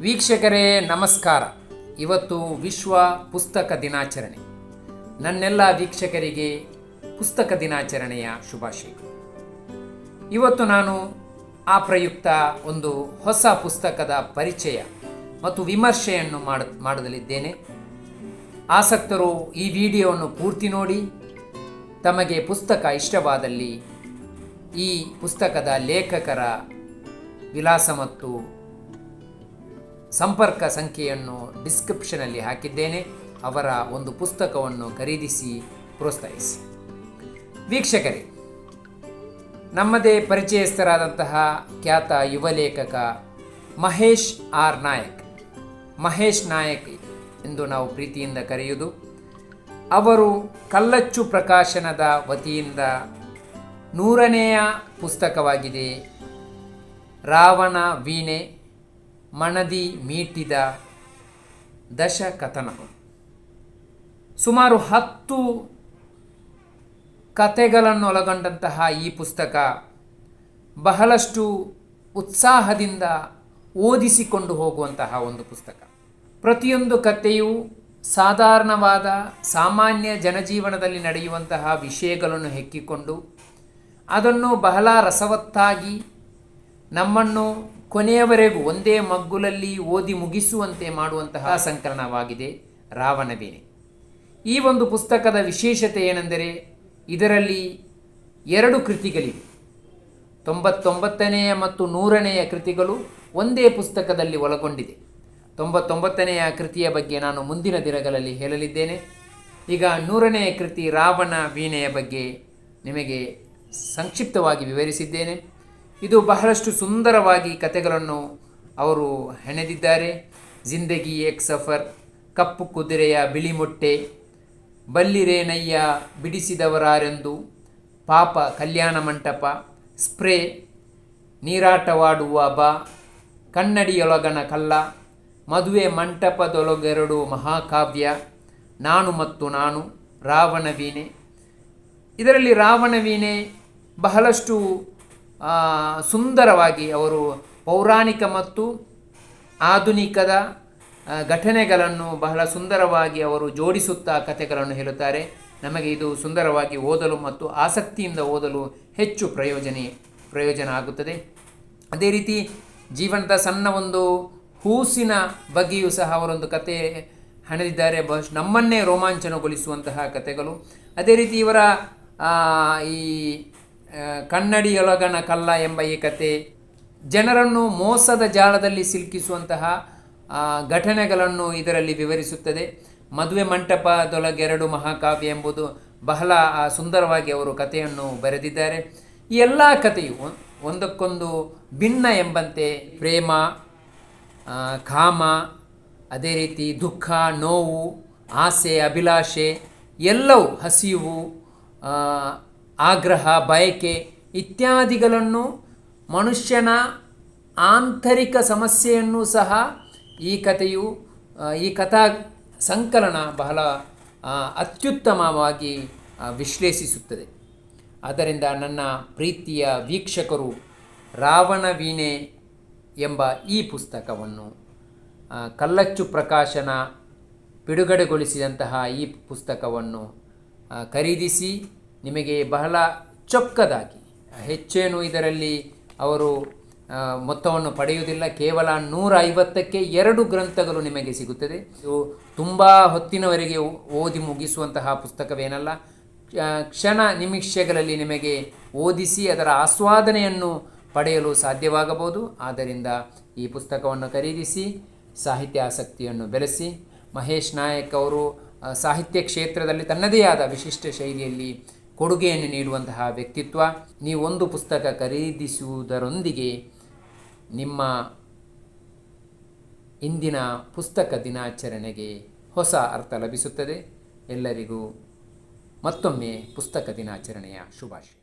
ವೀಕ್ಷಕರೇ, ನಮಸ್ಕಾರ. ಇವತ್ತು ವಿಶ್ವ ಪುಸ್ತಕ ದಿನಾಚರಣೆ. ನನ್ನೆಲ್ಲ ವೀಕ್ಷಕರಿಗೆ ಪುಸ್ತಕ ದಿನಾಚರಣೆಯ ಶುಭಾಶಯಗಳು. ಇವತ್ತು ನಾನು ಆ ಪ್ರಯುಕ್ತ ಒಂದು ಹೊಸ ಪುಸ್ತಕದ ಪರಿಚಯ ಮತ್ತು ವಿಮರ್ಶೆಯನ್ನು ಮಾಡ ಮಾಡಲಿದ್ದೇನೆ ಆಸಕ್ತರು ಈ ವಿಡಿಯೋವನ್ನು ಪೂರ್ತಿ ನೋಡಿ, ತಮಗೆ ಪುಸ್ತಕ ಇಷ್ಟವಾದಲ್ಲಿ ಈ ಪುಸ್ತಕದ ಲೇಖಕರ ವಿಳಾಸ ಮತ್ತು ಸಂಪರ್ಕ ಸಂಖ್ಯೆಯನ್ನು ಡಿಸ್ಕ್ರಿಪ್ಷನಲ್ಲಿ ಹಾಕಿದ್ದೇನೆ. ಅವರ ಒಂದು ಪುಸ್ತಕವನ್ನು ಖರೀದಿಸಿ ಪ್ರೋತ್ಸಾಹಿಸಿ. ವೀಕ್ಷಕರೇ, ನಮ್ಮದೇ ಪರಿಚಯಸ್ಥರಾದಂತಹ ಖ್ಯಾತ ಯುವ ಲೇಖಕ ಮಹೇಶ್ ಆರ್ ನಾಯಕ್. ಮಹೇಶ್ ನಾಯಕ್ ಎಂದು ನಾವು ಪ್ರೀತಿಯಿಂದ ಕರೆಯುವುದು. ಅವರು ಕಲ್ಲಚ್ಚು ಪ್ರಕಾಶನದ ವತಿಯಿಂದ ನೂರನೆಯ ಪುಸ್ತಕವಾಗಿದೆ. ರಾವಣ ವೀಣೆ. ಮಣದಿ ಮೀಟಿದ ದಶಕಥನ. ಸುಮಾರು ಹತ್ತು ಕಥೆಗಳನ್ನು ಒಳಗೊಂಡಂತಹ ಈ ಪುಸ್ತಕ ಬಹಳಷ್ಟು ಉತ್ಸಾಹದಿಂದ ಓದಿಸಿಕೊಂಡು ಹೋಗುವಂತಹ ಒಂದು ಪುಸ್ತಕ. ಪ್ರತಿಯೊಂದು ಕಥೆಯು ಸಾಧಾರಣವಾದ ಸಾಮಾನ್ಯ ಜನಜೀವನದಲ್ಲಿ ನಡೆಯುವಂತಹ ವಿಷಯಗಳನ್ನು ಹೆಕ್ಕಿಕೊಂಡು ಅದನ್ನು ಬಹಳ ರಸವತ್ತಾಗಿ ನಮ್ಮನ್ನು ಕೊನೆಯವರೆಗೂ ಒಂದೇ ಮಗ್ಗುಲಲ್ಲಿ ಓದಿ ಮುಗಿಸುವಂತೆ ಮಾಡುವಂತಹ ಸಂಕಲನವಾಗಿದೆ ರಾವಣವೀಣೆ ಈ ಒಂದು ಪುಸ್ತಕದ ವಿಶೇಷತೆ ಏನೆಂದರೆ ಇದರಲ್ಲಿ ಎರಡು ಕೃತಿಗಳಿವೆ. ತೊಂಬತ್ತೊಂಬತ್ತನೆಯ ಮತ್ತು ನೂರನೆಯ ಕೃತಿಗಳು ಒಂದೇ ಪುಸ್ತಕದಲ್ಲಿ ಒಳಗೊಂಡಿದೆ. ತೊಂಬತ್ತೊಂಬತ್ತನೆಯ ಕೃತಿಯ ಬಗ್ಗೆ ನಾನು ಮುಂದಿನ ದಿನಗಳಲ್ಲಿ ಹೇಳಲಿದ್ದೇನೆ. ಈಗ ನೂರನೆಯ ಕೃತಿ ರಾವಣ ವೀಣೆಯ ಬಗ್ಗೆ ನಿಮಗೆ ಸಂಕ್ಷಿಪ್ತವಾಗಿ ವಿವರಿಸಿದ್ದೇನೆ. ಇದು ಬಹಳಷ್ಟು ಸುಂದರವಾಗಿ ಕಥೆಗಳನ್ನು ಅವರು ಹೆಣೆದಿದ್ದಾರೆ. ಜಿಂದಗಿ ಏಕ್ ಸಫರ್, ಕಪ್ಪು ಕುದುರೆಯ ಬಿಳಿ ಮೊಟ್ಟೆ ಬಲ್ಲಿರೇನಯ್ಯ ಬಿಡಿಸಿದವರಾರೆಂದು ಪಾಪ ಕಲ್ಯಾಣ ಮಂಟಪ, ಸ್ಪ್ರೇ, ನೀರಾಟವಾಡುವ ಬಾ, ಕನ್ನಡಿಯೊಳಗನ ಕಲ್ಲ, ಮದುವೆ ಮಂಟಪದೊಳಗೆರಡು ಮಹಾಕಾವ್ಯ, ನಾನು ಮತ್ತು ನಾನು, ರಾವಣ ವೀಣೆ. ಇದರಲ್ಲಿ ರಾವಣ ವೀಣೆ ಬಹಳಷ್ಟು ಸುಂದರವಾಗಿ ಅವರು ಪೌರಾಣಿಕ ಮತ್ತು ಆಧುನಿಕದ ಘಟನೆಗಳನ್ನು ಬಹಳ ಸುಂದರವಾಗಿ ಅವರು ಜೋಡಿಸುತ್ತಾ ಕಥೆಗಳನ್ನು ಹೇಳುತ್ತಾರೆ. ನಮಗೆ ಇದು ಸುಂದರವಾಗಿ ಓದಲು ಮತ್ತು ಆಸಕ್ತಿಯಿಂದ ಓದಲು ಹೆಚ್ಚು ಪ್ರಯೋಜನ ಪ್ರಯೋಜನ ಆಗುತ್ತದೆ. ಅದೇ ರೀತಿ ಜೀವನದ ಸಣ್ಣ ಒಂದು ಹೂಸಿನ ಬಗ್ಗೆಯೂ ಸಹ ಅವರೊಂದು ಕತೆ ಹಣದಿದ್ದಾರೆ. ಬಹುಶಃ ನಮ್ಮನ್ನೇ ರೋಮಾಂಚನಗೊಳಿಸುವಂತಹ ಕಥೆಗಳು. ಅದೇ ರೀತಿ ಇವರ ಈ ಕನ್ನಡಿಯೊಳಗನ ಕಲ್ಲ ಎಂಬ ಈ ಕತೆ ಜನರನ್ನು ಮೋಸದ ಜಾಲದಲ್ಲಿ ಸಿಲುಕಿಸುವಂತಹ ಘಟನೆಗಳನ್ನು ಇದರಲ್ಲಿ ವಿವರಿಸುತ್ತದೆ. ಮದುವೆ ಮಂಟಪದೊಳಗೆರಡು ಮಹಾಕಾವ್ಯ ಎಂಬುದು ಬಹಳ ಸುಂದರವಾಗಿ ಅವರು ಕಥೆಯನ್ನು ಬರೆದಿದ್ದಾರೆ. ಈ ಎಲ್ಲ ಕಥೆಯು ಒಂದಕ್ಕೊಂದು ಭಿನ್ನ ಎಂಬಂತೆ ಪ್ರೇಮ ಕಾಮ, ಅದೇ ರೀತಿ ದುಃಖ, ನೋವು, ಆಸೆ, ಅಭಿಲಾಷೆ, ಎಲ್ಲವೂ ಹಸಿವು ಆಗ್ರಹ, ಬಯಕೆ ಇತ್ಯಾದಿಗಳನ್ನು ಮನುಷ್ಯನ ಆಂತರಿಕ ಸಮಸ್ಯೆಯನ್ನು ಸಹ ಈ ಕಥೆಯು ಈ ಕಥಾ ಸಂಕಲನ ಬಹಳ ಅತ್ಯುತ್ತಮವಾಗಿ ವಿಶ್ಲೇಷಿಸುತ್ತದೆ. ಆದ್ದರಿಂದ ನನ್ನ ಪ್ರೀತಿಯ ವೀಕ್ಷಕರು, ರಾವಣ ವೀಣೆ ಎಂಬ ಈ ಪುಸ್ತಕವನ್ನು ಕಲ್ಲಚ್ಚು ಪ್ರಕಾಶನ ಬಿಡುಗಡೆಗೊಳಿಸಿದಂತಹ ಈ ಪುಸ್ತಕವನ್ನು ಖರೀದಿಸಿ ನಿಮಗೆ ಬಹಳ ಚೊಕ್ಕದಾಗಿ, ಹೆಚ್ಚೇನು ಇದರಲ್ಲಿ ಅವರು ಮೊತ್ತವನ್ನು ಪಡೆಯುವುದಿಲ್ಲ. ಕೇವಲ ನೂರ ಐವತ್ತಕ್ಕೆ ಎರಡು ಗ್ರಂಥಗಳು ನಿಮಗೆ ಸಿಗುತ್ತದೆ. ಇದು ತುಂಬ ಹೊತ್ತಿನವರೆಗೆ ಓದಿ ಮುಗಿಸುವಂತಹ ಪುಸ್ತಕವೇನಲ್ಲ. ಕ್ಷಣ ನಿಮಿಷಗಳಲ್ಲಿ ನಿಮಗೆ ಓದಿಸಿ ಅದರ ಆಸ್ವಾದನೆಯನ್ನು ಪಡೆಯಲು ಸಾಧ್ಯವಾಗಬಹುದು. ಆದ್ದರಿಂದ ಈ ಪುಸ್ತಕವನ್ನು ಖರೀದಿಸಿ ಸಾಹಿತ್ಯ ಆಸಕ್ತಿಯನ್ನು ಬೆಳೆಸಿ, ಮಹೇಶ್ ನಾಯಕ್ ಅವರು ಸಾಹಿತ್ಯ ಕ್ಷೇತ್ರದಲ್ಲಿ ತನ್ನದೇ ಆದ ವಿಶಿಷ್ಟ ಶೈಲಿಯಲ್ಲಿ ಕೊಡುಗೆಯನ್ನು ನೀಡುವಂತಹ ವ್ಯಕ್ತಿತ್ವ ನೀವು ಒಂದು ಪುಸ್ತಕ ಖರೀದಿಸುವುದರೊಂದಿಗೆ ನಿಮ್ಮ ಇಂದಿನ ಪುಸ್ತಕ ದಿನಾಚರಣೆಗೆ ಹೊಸ ಅರ್ಥ ಲಭಿಸುತ್ತದೆ. ಎಲ್ಲರಿಗೂ ಮತ್ತೊಮ್ಮೆ ಪುಸ್ತಕ ದಿನಾಚರಣೆಯ ಶುಭಾಶಯ.